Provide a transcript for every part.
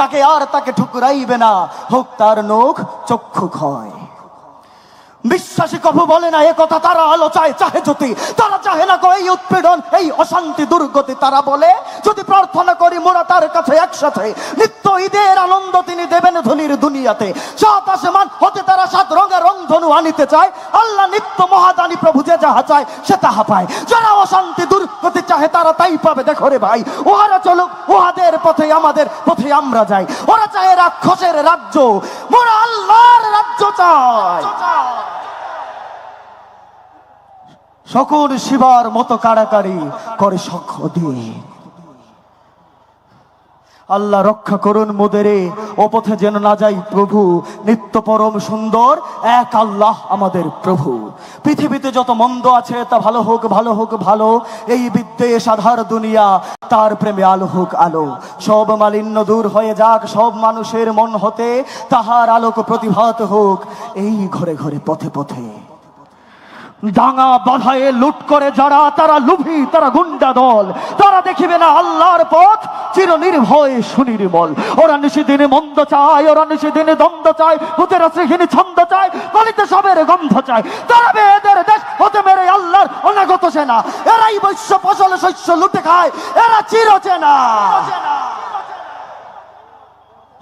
কাকে আর তাকে ঠুকরাইবে না। হোক তার নখ চক্ষু ক্ষয়। বিশ্বাসী কবু বলে না, এ কথা তারা আলো চায়, চাহে যদি তারা চাহে না এই উৎপীড়ন, এই অশান্তি, দুর্গতি। তারা বলে, যদি প্রার্থনা করি, মোরা তার কাছে একসাথে। নিত্য ঈদের আনন্দ তিনি দেবেন ধনির দুনিয়াতে। সাত আসমান হতে তারা সাত রঙের রংধনু আনিতে চায়, আল্লাহ নিত্য মহাদানী প্রভু যে যাহা চায় সে তাহা পায়। যারা অশান্তি চাহে তারা তাই পাবে। দেখো রে ভাই ওহারা চলুক পথে আমাদের পথে আমরা যাই। ওরা চায় রাক্ষসের রাজ্য মোরা আল্লাহর রাজ্য চাই সকল শিবার মতো কাড়াকাড়ি করে সখ দিয়ে। আল্লাহ রক্ষা করুন মোদেরে ও পথে যেন না যাই প্রভু, নিত্য পরম সুন্দর, এক আল্লাহ আমাদের প্রভু। পৃথিবীতে যত মন্দ আছে, তা ভালো হোক ভালো হোক, ভালো। এই বিদ্বেষ আধার দুনিয়া, তার প্রেমে আলো হোক আলো। সব মালিন্য দূর হয়ে যাক, সব মানুষের মন হতে তাহার আলোক প্রতিভাত হোক। এই ঘরে ঘরে, পথে পথে। ডাঙা বাধায়ে লুট করে যারা, তারা লুভি, তারা গুন্ডা দল। তারা দেখিবে না আল্লাহর পথ চির নির্ভয় সুনির্মল। ওরা নিশিদিনে মন্দ চায়, ওরা নিশিদিনে দ্বন্দ্ব চায় হুতেরা শ্রীহীন ছন্দ চায়, গলিতে সবের গন্ধ চায়। তারা এদের দেশ, হতে মেরে আল্লাহর অনাগত সেনা। এরাই বৈশ্য ফসল, শস্য লুটে খায়, এরা চির চেনা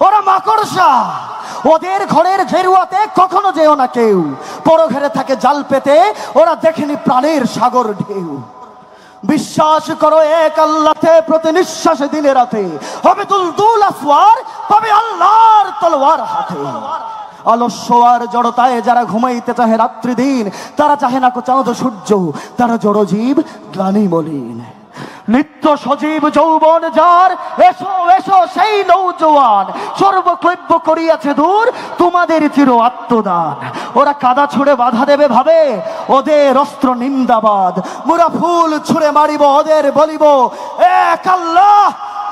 ওরা মাকড়সা। ওদের ঘরের ঘেরুয়াতে কখনো যেও না কেউ। পর ঘেরে থাকে জাল পেতে, ওরা দেখেনি প্রাণের সাগর ঢেউ। বিশ্বাস করো, এক আল্লাহতে প্রতি নিঃশ্বাসে দিনে রাতে হবে দুল আফওয়ার পাবে আল্লাহর তলোয়ার হাতে। আলস্য আর জড়তায় যারা ঘুমাইতে চাহে রাত্রি দিন তারা চাহে না কো চাঁদ সূর্য, তারা জড়জীব গ্লানি মলিন। নিত্য সজীব যৌবন যার, এসো এসো সেই নৌজওয়ান সর্বকৈব্য করিয়াছে দূর, তোমাদের চির আত্মদান। ওরা কাদা ছুড়ে বাধা দেবে ভাবে, ওদের অস্ত্র নিন্দাবাদ। মুরা ফুল ছুড়ে মারিব, ওদের বলিব এক আল্লাহ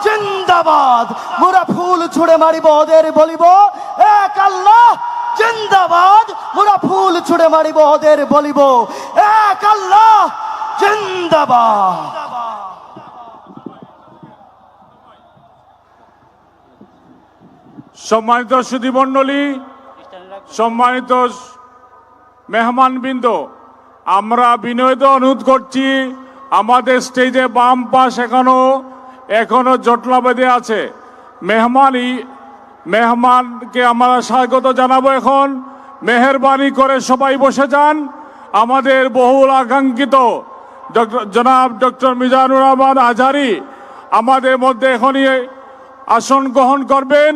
জিন্দাবাদ। মোরা ফুল ছুড়ে মারিব, ওদের বলিব এক আল্লাহ জিন্দাবাদ। মোরা ফুল ছুড়ে মারিব, ওদের বলিব এক আল্লাহ জিন্দাবাদ। সম্মানিত সুধীমণ্ডলী সম্মানিত মেহমানবৃন্দ আমরা বিনয়িত অনুরোধ করছি, আমাদের স্টেজে বাম পাশ এখনও এখনও জটলা বেঁধে আছে। মেহমানই, মেহমানকে আমরা স্বাগত জানাব এখন। মেহরবানি করে সবাই বসে যান। আমাদের বহুল আকাঙ্ক্ষিত জনাব ডক্টর মিজানুর রহমান আজহারি আমাদের মধ্যে এখনই আসন গ্রহণ করবেন।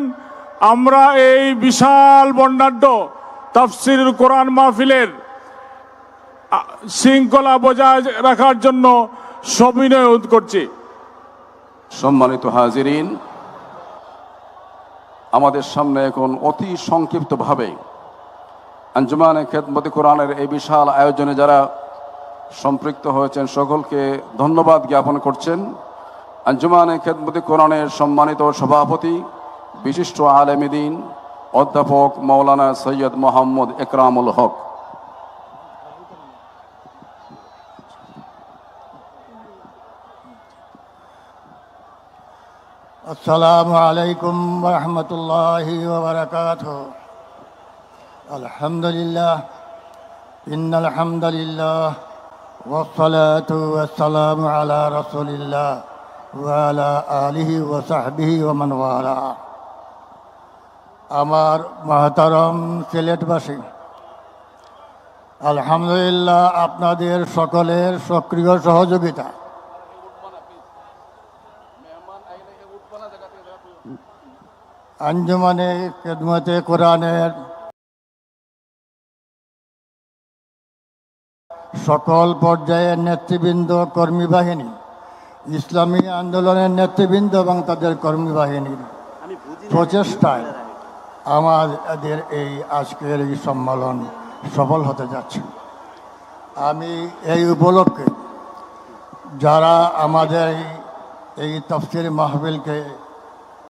আমরা এই বিশাল বর্ণাঢ্য তাফসির কোরআন মাহফিলের শৃঙ্খলা বজায় রাখার জন্য সবিনয় করছি। সম্মানিত হাজিরিন, আমাদের সামনে এখন অতি সংক্ষিপ্তভাবে আঞ্জুমানে খেদমতি কোরআনের এই বিশাল আয়োজনে যারা সম্পৃক্ত হয়েছেন সকলকে ধন্যবাদ জ্ঞাপন করছেন। আঞ্জুমানে খেদমতি কোরআনের সম্মানিত সভাপতি বিশিষ্ট আলেমিদিন অধ্যাপক মৌলানা সৈয়দ মোহাম্মদ একরামুল হক السلام عليكم ورحمة الله وبركاته الحمد لله إن الحمد لله والصلاة والسلام على رسول الله وعلى آله وصحبه ومن والاه আমার মহতরম সিলেটবাসী আলহামদুলিল্লাহ আপনাদের সকলের সক্রিয় সহযোগিতা। আঞ্জুমানে খেদমতে কোরআনের সকল পর্যায়ের নেতৃবৃন্দ কর্মী বাহিনী ইসলামী আন্দোলনের নেতৃবৃন্দ এবং তাদের কর্মী বাহিনীর প্রচেষ্টায় আমাদের এই আজকের এই সম্মেলন সফল হতে যাচ্ছে। আমি এই উপলক্ষে যারা আমাদের এই- তফসির মাহফিলকে